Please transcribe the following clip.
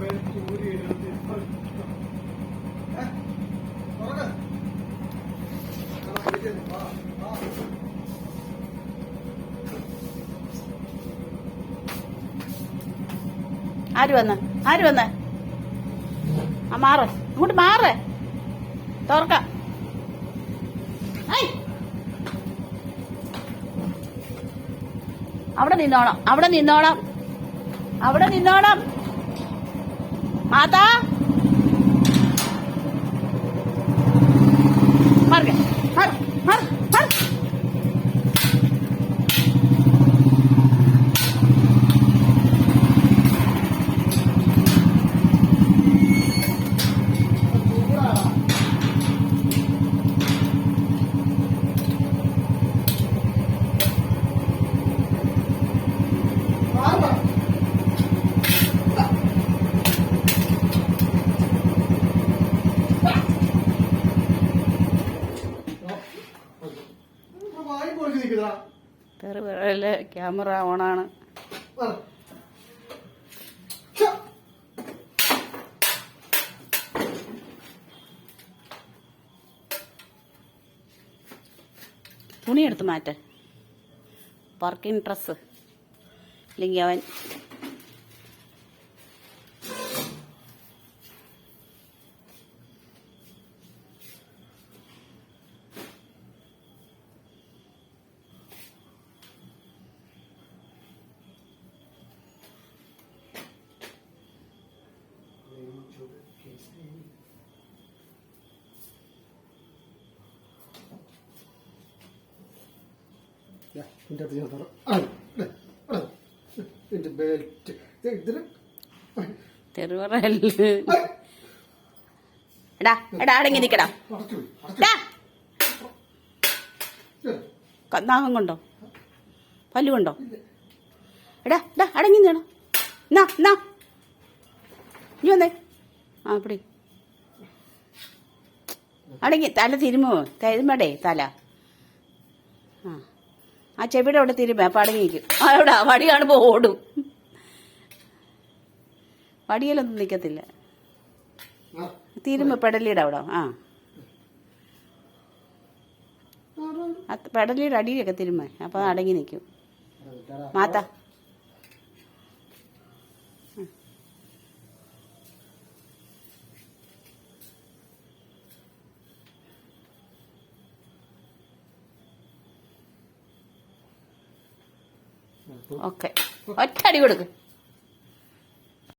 ആര് വന്ന്? ആര് വന്ന്? ആ മാറ്. ഇങ്ങോട്ട് മാറ്. തോർക്ക. അവിടെ നിന്നോണം. അവിടെ നിന്നോണം. അവിടെ നിന്നോണം. Ata? പൊളിച്ച് നിൽക്കുന്നതാ. ക്യാമറ ഓണാണ്. തുണി തുണിയെടുത്ത് മാറ്റ. Working dress. ഇല്ലെങ്കിൽ അവൻ ദാ, ഇതിന്റെ അകത്ത് ഞാൻ തരാം. ഇതിന്റെ ബെൽറ്റ് ആ, എടാ എടാ അടങ്ങി നിക്കടാ അടച്ചു പോയി, അടച്ചു ഡാ പോയി. ദേ, നാഗം കൊണ്ടോ? പല്ലു കൊണ്ടോ? എടാ എടാ അടങ്ങി നീണം നാ നാ. നീ വന്നേ. പിടി അടങ്ങി തല തിരുമോ? തിരുമടേ തല. ആ. ആ ചെവിയുടെ അവിടെ തിരുമ അപ്പം അടങ്ങിയിരിക്കും അവിടെ വടി കാണുമ്പോൾ ഓടും. വടിയിലൊന്നും നിൽക്കത്തില്ല. തിരുമ പെടലിയുടെ അവിടെ ആ. പെടലിയുടെ അടിയിലൊക്കെ തിരുമ അപ്പം അടങ്ങി നിൽക്കും. മാത്ത. ഓക്കെ. ഒറ്റ അടി കൊടുക്ക്.